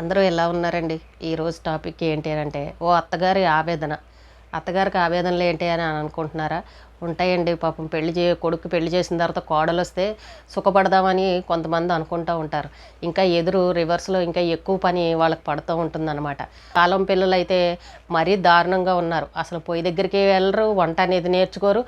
అందరూ ఎలా ఉన్నారండి? ఈరోజు టాపిక్ ఏంటి అని అంటే ఓ అత్తగారి ఆవేదన. అత్తగారికి ఆవేదనలు ఏంటి అని అనుకుంటున్నారా? ఉంటాయండి పాపం పెళ్ళి చే కొడుకు పెళ్ళి చేసిన తర్వాత కోడలు వస్తే సుఖపడదామని కొంతమంది అనుకుంటూ ఉంటారు. ఇంకా ఎదురు రివర్స్లో ఇంకా ఎక్కువ పని వాళ్ళకి పడుతూ ఉంటుందన్నమాట. కాలం పిల్లలు అయితే మరీ దారుణంగా ఉన్నారు. అసలు పొయ్యి దగ్గరికి వెళ్ళరు వంట అనేది నేర్చుకోరు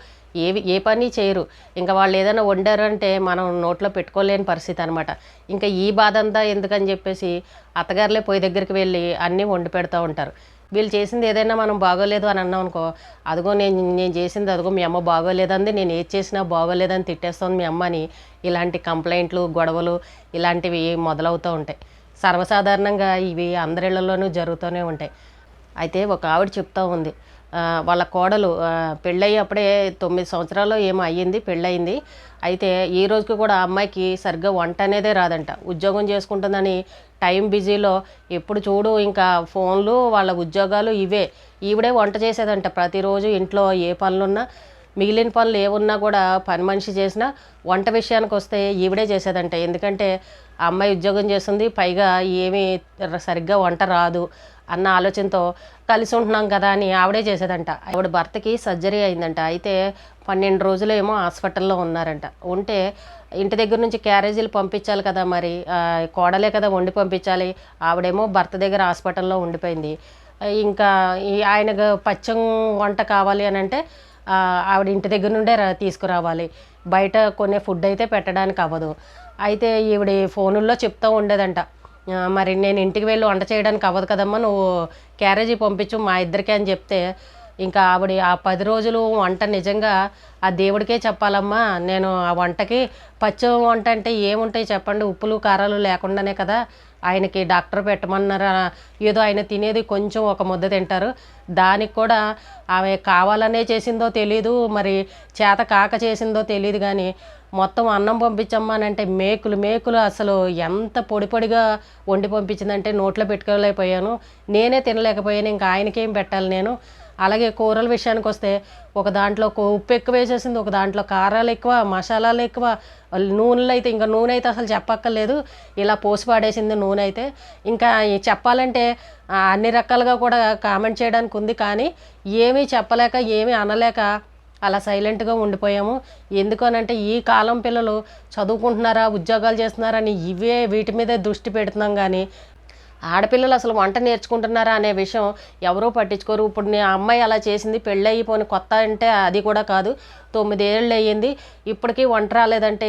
ఏవి ఏ పని చేయరు. ఇంకా వాళ్ళు ఏదైనా వండారంటే మనం నోట్లో పెట్టుకోలేని పరిస్థితి అనమాట ఇంకా ఈ బాధ అంతా ఎందుకని చెప్పేసి అత్తగారులే పొయ్యి దగ్గరికి వెళ్ళి అన్నీ వండి పెడతా ఉంటారు. వీళ్ళు చేసింది ఏదైనా మనం బాగోలేదు అని అన్నాం అనుకో అదిగో నేను నేను చేసింది అదిగో మీ అమ్మ బాగోలేదంది నేను ఏది చేసినా బాగోలేదని తిట్టేస్తుంది మీ అమ్మని. ఇలాంటి కంప్లైంట్లు గొడవలు ఇలాంటివి మొదలవుతూ ఉంటాయి. సర్వసాధారణంగా ఇవి అందరిళ్ళలోనూ జరుగుతూనే ఉంటాయి. అయితే ఒక ఆవిడ చెప్తా ఉంది వాళ్ళ కోడలు పెళ్ళయ్యప్పుడే అప్పుడే తొమ్మిది సంవత్సరాలు ఏమో అయ్యింది పెళ్ళయింది. అయితే ఈ రోజుకి కూడా ఆ అమ్మాయికి సరిగ్గా వంట అనేదే రాదంట. ఉద్యోగం చేసుకుంటుందని టైం బిజీలో ఎప్పుడు చూడు ఇంకా ఫోన్లు వాళ్ళ ఉద్యోగాలు ఇవే. ఈవిడే వంట చేసేదంట ప్రతిరోజు ఇంట్లో ఏ పనులున్నా మిగిలిన పనులు ఏమున్నా కూడా పని మనిషి చేసినా వంట విషయానికి వస్తే ఈవిడే చేసేదంట. ఎందుకంటే ఆ అమ్మాయి ఉద్యోగం చేస్తుంది పైగా ఏమీ సరిగ్గా వంట రాదు అన్న ఆలోచనతో కలిసి ఉంటున్నాం కదా అని ఆవిడే చేసేదంట. ఆవిడ భర్తకి సర్జరీ అయిందంట. అయితే పన్నెండు రోజులు ఏమో హాస్పిటల్లో ఉన్నారంట. ఉంటే ఇంటి దగ్గర నుంచి క్యారేజీలు పంపించాలి కదా మరి కోడలే కదా వండి పంపించాలి ఆవిడేమో భర్త దగ్గర హాస్పిటల్లో ఉండిపోయింది. ఇంకా ఈ ఆయనకు పచ్చం వంట కావాలి అని అంటే ఆవిడ ఇంటి దగ్గర నుండే తీసుకురావాలి. బయట కొనే ఫుడ్ అయితే పెట్టడానికి అవ్వదు. అయితే ఈవిడ ఫోనుల్లో చెప్తూ ఉండేదంట. మరి నేను ఇంటికి వెళ్ళి వంట చేయడానికి అవ్వదు కదమ్మా నువ్వు క్యారేజీ పంపించు మా ఇద్దరికి అని చెప్తే ఇంకా ఆవిడ ఆ పది రోజులు వంట నిజంగా ఆ దేవుడికే చెప్పాలమ్మా. నేను ఆ వంటకి పచ్చి వంట అంటే ఏముంటాయి చెప్పండి ఉప్పులు కారాలు లేకుండానే కదా ఆయనకి డాక్టర్ పెట్టమన్నారు. ఏదో ఆయన తినేది కొంచెం ఒక ముద్ద తింటారు. దానికి కూడా ఆమె కావాలనే చేసిందో తెలీదు మరి చేత కాక చేసిందో తెలియదు కానీ మొత్తం అన్నం పంపించమ్మానంటే మేకులు మేకులు అసలు ఎంత పొడి పొడిగా వండి పంపించిందంటే నోట్లో పెట్టుకోలేకపోయాను. నేనే తినలేకపోయాను ఇంకా ఆయనకేం పెట్టాలి నేను? అలాగే కూరల విషయానికి వస్తే ఒక దాంట్లో ఉప్పు ఎక్కువ వేసేసింది ఒక దాంట్లో కారాలు ఎక్కువ మసాలాలు ఎక్కువ నూనెలు అయితే ఇంకా నూనె అయితే అసలు చెప్పక్కర్లేదు. ఇలా పోసి పాడేసింది నూనె అయితే. ఇంకా చెప్పాలంటే అన్ని రకాలుగా కూడా కామెంట్ చేయడానికి ఉంది కానీ ఏమీ చెప్పలేక ఏమీ అనలేక అలా సైలెంట్గా ఉండిపోయాము. ఎందుకనంటే ఈ కాలం పిల్లలు చదువుకుంటున్నారా ఉద్యోగాలు చేస్తున్నారా అని ఇవే వీటి మీదే దృష్టి పెడుతున్నాం కానీ ఆడపిల్లలు అసలు వంట నేర్చుకుంటున్నారా అనే విషయం ఎవరూ పట్టించుకోరు. ఇప్పుడు నేను అమ్మాయి అలా చేసింది పెళ్ళి అయిపోయిన కొత్త అంటే అది కూడా కాదు. తొమ్మిదేళ్ళు అయ్యింది ఇప్పటికీ వంట రాలేదంటే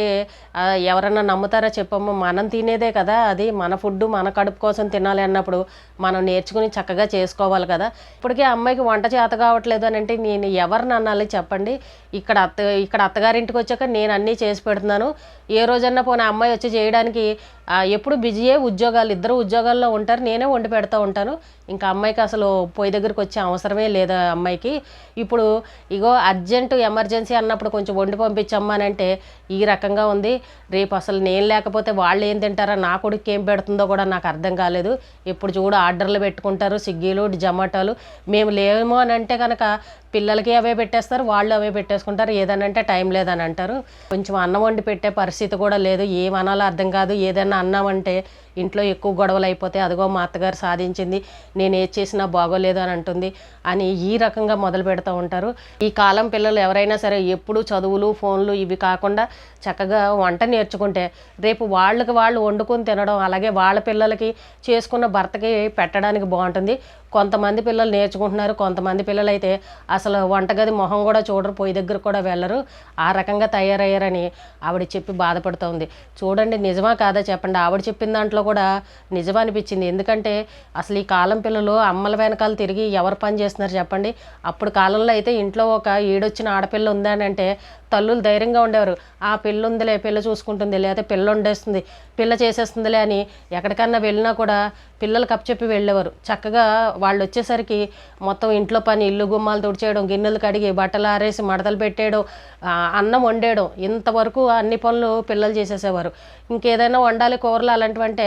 ఎవరన్నా నమ్ముతారా చెప్పమ్మ? మనం తినేదే కదా అది. మన ఫుడ్ మన కడుపు కోసం తినాలి అన్నప్పుడు మనం నేర్చుకుని చక్కగా చేసుకోవాలి కదా. ఇప్పటికీ అమ్మాయికి వంట చేత కావట్లేదు అని అంటే నేను ఎవరిని అనాలి చెప్పండి. ఇక్కడ అత్త ఇక్కడ అత్తగారింటికి వచ్చాక నేను అన్నీ చేసి పెడుతున్నాను. ఏ రోజన్నా పోనీ అమ్మాయి వచ్చి చేయడానికి ఎప్పుడు బిజీయే ఉద్యోగాలు ఇద్దరు ఉద్యోగాల్లో ఉంటారు. నేనే వండి పెడతా ఉంటాను. ఇంకా అమ్మాయికి అసలు పొయ్యి దగ్గరికి వచ్చే అవసరమే లేదు అమ్మాయికి? ఇప్పుడు ఇగో అర్జెంటు ఎమర్జెన్సీ అన్నప్పుడు కొంచెం వండి పంపించమ్మానంటే ఈ రకంగా ఉంది. రేపు అసలు నేను లేకపోతే వాళ్ళు ఏం తింటారా? నా కొడుకు ఏం పెడుతుందో కూడా నాకు అర్థం కాలేదు. ఇప్పుడు చూడు ఆర్డర్లు పెట్టుకుంటారు స్విగ్గీలు జొమాటోలు. మేము లేము అని అంటే కనుక పిల్లలకి అవే పెట్టేస్తారు వాళ్ళు అవే పెట్టేసుకుంటారు. ఏదైనా అంటే టైం లేదని అంటారు. కొంచెం అన్నం వండి పెట్టే పరిస్థితి కూడా లేదు. ఏం అనాలో అర్థం కాదు. ఏదైనా అన్నామంటే ఇంట్లో ఎక్కువ గొడవలు అయిపోతే అదిగో మా అత్తగారు సాధించింది నేను ఏది చేసినా బాగోలేదు అని అంటుంది అని ఈ రకంగా మొదలు పెడతా ఉంటారు. ఈ కాలం పిల్లలు ఎవరైనా సరే ఎప్పుడు చదువులు ఫోన్లు ఇవి కాకుండా చక్కగా వంట నేర్చుకుంటే రేపు వాళ్ళకి వాళ్ళు వండుకొని తినడం అలాగే వాళ్ళ పిల్లలకి చేసుకున్న భర్తకి పెట్టడానికి బాగుంటుంది. కొంతమంది పిల్లలు నేర్చుకుంటున్నారు. కొంతమంది పిల్లలు అయితే అసలు వంటగది మొహం కూడా చూడరు పొయ్యి దగ్గర కూడా వెళ్ళరు. ఆ రకంగా తయారయ్యారని ఆవిడ చెప్పి బాధపడుతోంది. చూడండి నిజమా కాదా చెప్పండి. ఆవిడ చెప్పిన దాంట్లో కూడా నిజమా అనిపించింది. ఎందుకంటే అసలు ఈ కాలం పిల్లలు అమ్మల వెనకాల తిరిగి ఎవరు పని చేస్తున్నారు చెప్పండి. అప్పుడు కాలంలో అయితే ఇంట్లో ఒక ఈడొచ్చిన ఆడపిల్ల ఉందని అంటే తల్లులు ధైర్యంగా ఉండేవారు. ఆ పిల్ల ఉందిలే పిల్ల చూసుకుంటుంది లేకపోతే పిల్ల ఉండేస్తుంది పిల్ల చేసేస్తుందిలే అని ఎక్కడికన్నా వెళ్ళినా కూడా పిల్లలు చెప్పి వెళ్ళేవారు. చక్కగా వాళ్ళు వచ్చేసరికి మొత్తం ఇంట్లో పని ఇల్లు గుమ్మాలు తుడిచేయడం గిన్నెలు కడిగి బట్టలు ఆరేసి మడతలు పెట్టేయడం అన్నం వండేయడం ఇంతవరకు అన్ని పనులు పిల్లలు చేసేసేవారు. ఇంకేదైనా వండాలి కూరలు అలాంటివంటే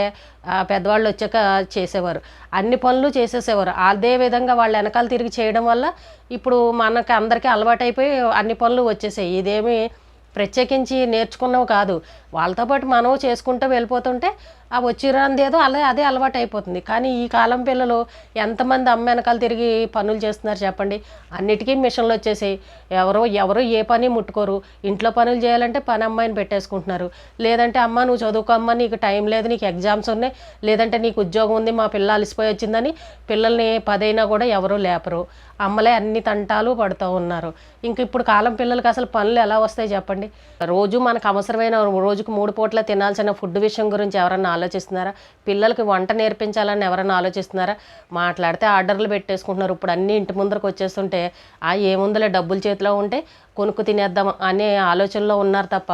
పెద్దవాళ్ళు వచ్చాక చేసేవారు. అన్ని పనులు చేసేసేవారు. అదే విధంగా వాళ్ళు వెనకాల తిరిగి చేయడం వల్ల ఇప్పుడు మనకి అందరికీ అలవాటైపోయి అన్ని పనులు వచ్చేసాయి. ఇదేమి ప్రత్యేకించి నేర్చుకున్నవి కాదు. వాళ్ళతో పాటు మనం చేసుకుంటూ వెళ్ళిపోతుంటే ఆ వచ్చిరందేదో అలా అదే అలవాటు అయిపోతుంది. కానీ ఈ కాలం పిల్లలు ఎంతమంది అమ్మ వెనకాల తిరిగి పనులు చేస్తున్నారు చెప్పండి? అన్నిటికీ మిషన్లు వచ్చేసాయి. ఎవరో ఎవరు ఏ పని ముట్టుకోరు. ఇంట్లో పనులు చేయాలంటే పని అమ్మాయిని పెట్టేసుకుంటున్నారు. లేదంటే అమ్మ నువ్వు చదువుకోమ్మ నీకు టైం లేదు నీకు ఎగ్జామ్స్ ఉన్నాయి. లేదంటే నీకు ఉద్యోగం ఉంది మా పిల్ల అలసిపోయి వచ్చిందని పిల్లల్ని పదైనా కూడా ఎవరూ లేపరు. అమ్మలే అన్ని తంటాలు పడుతూ ఉన్నారు. ఇంక ఇప్పుడు కాలం పిల్లలకి అసలు పనులు ఎలా వస్తాయి చెప్పండి? రోజు మనకు అవసరమైన రోజుకు మూడు పూట్ల తినాల్సిన ఫుడ్ విషయం గురించి ఎవరన్నా ఆలోచిస్తున్నారా? పిల్లలకి వంట నేర్పించాలని ఎవరన్నా ఆలోచిస్తున్నారా? మాట్లాడితే ఆర్డర్లు పెట్టేసుకుంటున్నారు. ఇప్పుడు అన్ని ఇంటి ముందరకు వచ్చేస్తుంటే ఆ ఏముందలే డబ్బులు చేతిలో ఉంటే కొనుక్కు తినేద్దాం అనే ఆలోచనలో ఉన్నారు తప్ప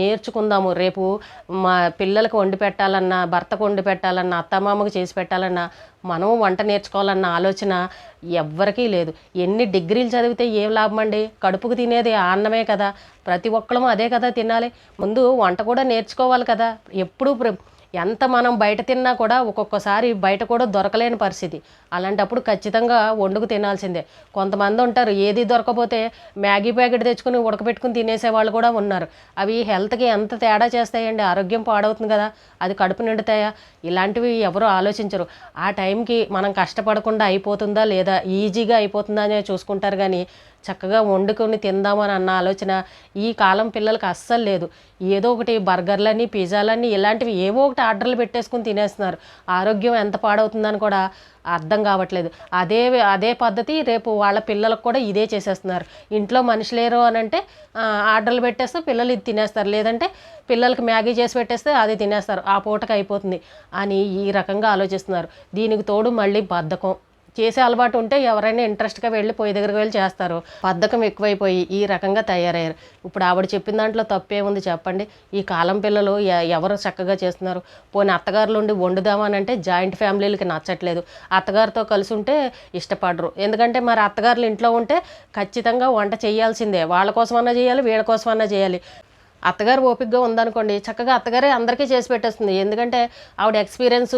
నేర్చుకుందాము. రేపు మా పిల్లలకు వండి పెట్టాలన్నా భర్తకు వండి పెట్టాలన్నా అత్తమామకు చేసి పెట్టాలన్నా మనం వంట నేర్చుకోవాలన్న ఆలోచన ఎవ్వరికీ లేదు. ఎన్ని డిగ్రీలు చదివితే ఏం లాభం అండి? కడుపుకు తినేది అన్నమే కదా. ప్రతి ఒక్కళ్ళము అదే కదా తినాలి. ముందు వంట కూడా నేర్చుకోవాలి కదా. ఎప్పుడు ఎంత మనం బయట తిన్నా కూడా ఒక్కొక్కసారి బయట కూడా దొరకలేని పరిస్థితి. అలాంటప్పుడు ఖచ్చితంగా వండుకు తినాల్సిందే. కొంతమంది ఉంటారు ఏది దొరకపోతే మ్యాగీ ప్యాకెట్ తెచ్చుకుని ఉడకబెట్టుకుని తినేసే వాళ్ళు కూడా ఉన్నారు. అవి హెల్త్కి ఎంత తేడా చేస్తాయండి? ఆరోగ్యం పాడవుతుంది కదా అది కడుపు నిండుతాయా? ఇలాంటివి ఎవరు ఆలోచించరు. ఆ టైంకి మనం కష్టపడకుండా అయిపోతుందా లేదా ఈజీగా అయిపోతుందా అనే చూసుకుంటారు కానీ చక్కగా వండుకొని తిందామని అన్న ఆలోచన ఈ కాలం పిల్లలకి అస్సలు లేదు. ఏదో ఒకటి బర్గర్లని పిజ్జాలని ఇలాంటివి ఏవో ఒకటి ఆర్డర్లు పెట్టేసుకుని తినేస్తున్నారు. ఆరోగ్యం ఎంత పాడవుతుందని కూడా అర్థం కావట్లేదు. అదే అదే పద్ధతి రేపు వాళ్ళ పిల్లలకు కూడా ఇదే చేసేస్తున్నారు. ఇంట్లో మనిషి లేరు అని అంటే ఆర్డర్లు పెట్టేస్తే పిల్లలు ఇది తినేస్తారు. లేదంటే పిల్లలకి మ్యాగీ చేసి పెట్టేస్తే అది తినేస్తారు. ఆ పూటకి అయిపోతుంది అని ఈ రకంగా ఆలోచిస్తున్నారు. దీనికి తోడు మళ్ళీ బద్ధకం. చేసే అలవాటు ఉంటే ఎవరైనా ఇంట్రెస్ట్గా వెళ్ళి పొయ్యి దగ్గరికి వెళ్ళి చేస్తారు. బద్ధకం ఎక్కువైపోయి ఈ రకంగా తయారయ్యారు. ఇప్పుడు ఆవిడ చెప్పిన దాంట్లో తప్పే ఉంది చెప్పండి. ఈ కాలం పిల్లలు ఎవరు చక్కగా చేస్తున్నారు? పోనీ అత్తగారులు ఉండి వండుదామని అంటే జాయింట్ ఫ్యామిలీలకి నచ్చట్లేదు. అత్తగారితో కలిసి ఉంటే ఇష్టపడరు. ఎందుకంటే మరి అత్తగారులు ఇంట్లో ఉంటే ఖచ్చితంగా వంట చేయాల్సిందే. వాళ్ళ కోసమన్నా చేయాలి వీళ్ళ కోసమన్నా చేయాలి. అత్తగారు ఓపికగా ఉందనుకోండి చక్కగా అత్తగారే అందరికీ చేసి పెట్టేస్తుంది. ఎందుకంటే ఆవిడ ఎక్స్పీరియన్స్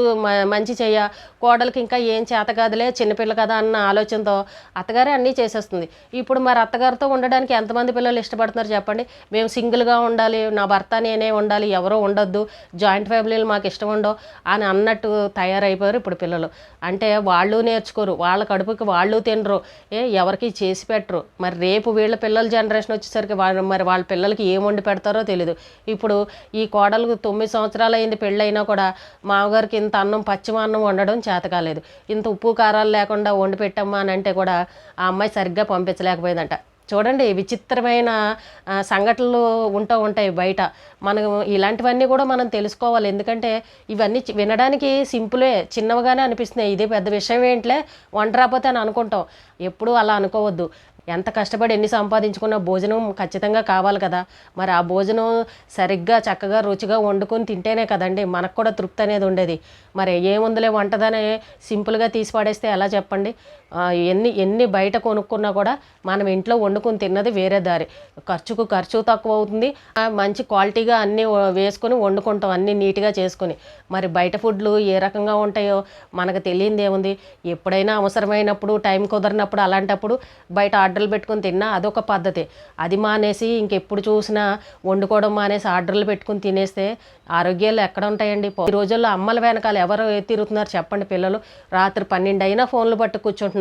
మంచి చేయ కోడలకి ఇంకా ఏం చేత కాదులే చిన్నపిల్ల కదా అన్న ఆలోచనతో అత్తగారే అన్నీ చేసేస్తుంది. ఇప్పుడు మరి అత్తగారితో ఉండడానికి ఎంతమంది పిల్లలు ఇష్టపడుతున్నారు చెప్పండి? మేము సింగిల్గా ఉండాలి నా భర్త నేనే ఉండాలి ఎవరో ఉండొద్దు జాయింట్ ఫ్యామిలీలు మాకు ఇష్టం ఉండవు అని అన్నట్టు తయారైపోయారు ఇప్పుడు పిల్లలు. అంటే వాళ్ళు నేర్చుకోరు వాళ్ళ కడుపుకి వాళ్ళు తినరు ఏ ఎవరికి చేసి పెట్టరు. మరి రేపు వీళ్ళ పిల్లల జనరేషన్ వచ్చేసరికి వాళ్ళు మరి వాళ్ళ పిల్లలకి ఏం వండి పెడతారు? తెలియదు ఇప్పుడు ఈ కోడలకు తొమ్మిది సంవత్సరాలు అయింది పెళ్ళైనా కూడా మామగారికి ఇంత అన్నం పచ్చిమ అన్నం వండడం చేత కాలేదు. ఇంత ఉప్పు కారాలు లేకుండా వండి పెట్టమ్మా అని అంటే కూడా ఆ అమ్మాయి సరిగ్గా పంపించలేకపోయిందంట. చూడండి విచిత్రమైన సంఘటనలు ఉంటూ ఉంటాయి బయట. మనం ఇలాంటివన్నీ కూడా మనం తెలుసుకోవాలి. ఎందుకంటే ఇవన్నీ వినడానికి సింపులే చిన్నవిగానే అనిపిస్తున్నాయి. ఇదే పెద్ద విషయం ఏంట్లే? వంట రాకపోతే అని అనుకుంటాం. ఎప్పుడూ అలా అనుకోవద్దు. ఎంత కష్టపడి ఎన్ని సంపాదించుకున్న భోజనం ఖచ్చితంగా కావాలి కదా. మరి ఆ భోజనం సరిగ్గా చక్కగా రుచిగా వండుకొని తింటేనే కదండి మనకు కూడా తృప్తి అనేది ఉండేది. మరి ఏముందులే వంటదనే సింపుల్గా తీసి పడేస్తే ఎలా చెప్పండి? ఎన్ని ఎన్ని బయట కొనుక్కున్నా కూడా మనం ఇంట్లో వండుకొని తిన్నది వేరే దారి. ఖర్చుకు ఖర్చు తక్కువ అవుతుంది మంచి క్వాలిటీగా అన్నీ వేసుకొని వండుకుంటాం అన్నీ నీట్గా చేసుకొని. మరి బయట ఫుడ్లు ఏ రకంగా ఉంటాయో మనకు తెలియంది ఏముంది? ఎప్పుడైనా అవసరమైనప్పుడు టైం కుదరినప్పుడు అలాంటప్పుడు బయట ఆర్డర్లు పెట్టుకొని తిన్నా అదొక పద్ధతి. అది మానేసి ఇంకెప్పుడు చూసినా వండుకోవడం మానేసి ఆర్డర్లు పెట్టుకుని తినేస్తే ఆరోగ్యాలు ఎక్కడ ఉంటాయండి? ఈ రోజుల్లో అమ్మల వెనకాల ఎవరు తిరుగుతున్నారు చెప్పండి పిల్లలు? రాత్రి పన్నెండు అయినా ఫోన్లు పట్టు కూర్చుంటున్నారు.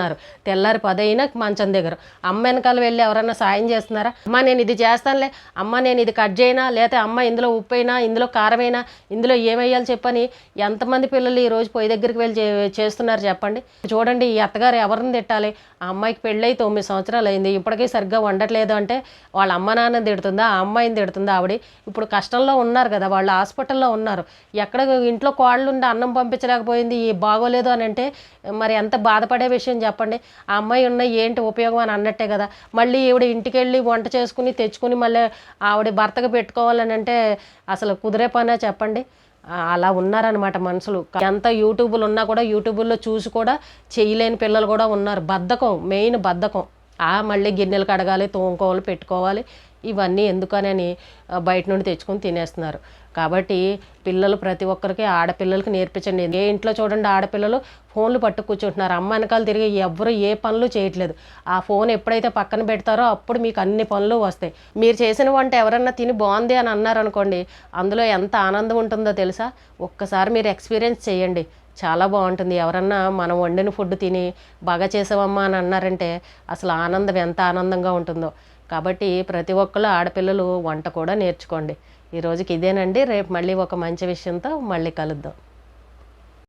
తెల్లారి పదైనా మంచం దగ్గర. అమ్మ వెనకాల వెళ్ళి ఎవరైనా సాయం చేస్తున్నారా? అమ్మ నేను ఇది చేస్తానులే. అమ్మ నేను ఇది కట్ చేయనా? లేకపోతే అమ్మ ఇందులో ఉప్పు అయినా ఇందులో కారమైనా ఇందులో ఏమేయాలి చెప్పని ఎంతమంది పిల్లలు ఈ రోజు పొయ్యి దగ్గరికి వెళ్ళి చేస్తున్నారు చెప్పండి? చూడండి ఈ అత్తగారు ఎవరిని తిట్టాలి? ఆ అమ్మాయికి పెళ్ళై తొమ్మిది సంవత్సరాలు అయింది. ఇప్పటికీ సరిగ్గా వండట్లేదు అంటే వాళ్ళ అమ్మ నాన్న తిడుతుందా? ఆ అమ్మాయిని తిడుతుందా? ఆవిడ ఇప్పుడు కష్టంలో ఉన్నారు కదా వాళ్ళు హాస్పిటల్లో ఉన్నారు. ఎక్కడ ఇంట్లో కోళ్ళు ఉండి అన్నం పంపించలేకపోయింది ఈ బాగోలేదు అని అంటే మరి ఎంత బాధపడే విషయం చెప్పండి ఆ అమ్మాయి ఉన్న ఏంటి ఉపయోగం అని అన్నట్టే కదా. మళ్ళీ ఈవిడ ఇంటికి వెళ్ళి వంట చేసుకుని తెచ్చుకుని మళ్ళీ ఆవిడ భర్తకు పెట్టుకోవాలని అంటే అసలు కుదిరే పనే చెప్పండి. అలా ఉన్నారనమాట మనుషులు. ఎంత యూట్యూబ్లు ఉన్నా కూడా యూట్యూబుల్లో చూసి కూడా చేయలేని పిల్లలు కూడా ఉన్నారు. బద్ధకం మెయిన్ బద్ధకం. ఆ మళ్ళీ గిన్నెలు కడగాలి తోముకోవాలి పెట్టుకోవాలి. ఇవన్నీ ఎందుకనని బయట నుండి తెచ్చుకొని తినేస్తున్నారు. కాబట్టి పిల్లలు ప్రతి ఒక్కరికి ఆడపిల్లలకి నేర్పించండి. ఏ ఇంట్లో చూడండి ఆడపిల్లలు ఫోన్లు పట్టు కూర్చుంటున్నారు. అమ్మ వెనకాల తిరిగి ఎవరు ఏ పనులు చేయట్లేదు. ఆ ఫోన్ ఎప్పుడైతే పక్కన పెడతారో అప్పుడు మీకు అన్ని పనులు వస్తాయి. మీరు చేసిన వంట ఎవరన్నా తిని బాగుంది అని అన్నారనుకోండి అందులో ఎంత ఆనందం ఉంటుందో తెలుసా? ఒక్కసారి మీరు ఎక్స్పీరియన్స్ చేయండి. చాలా బాగుంటుంది. ఎవరన్నా మనం వండిన ఫుడ్ తిని బాగా చేసావమ్మా అని అన్నారంటే అసలు ఆనందం ఎంత ఆనందంగా ఉంటుందో. కాబట్టి ప్రతి ఒక్కరు ఆడపిల్లలు వంట కూడా నేర్చుకోండి. ఈ రోజుకి ఇదేనండి. రేపు మళ్ళీ ఒక మంచి విషయంతో మళ్ళీ కలుద్దాం.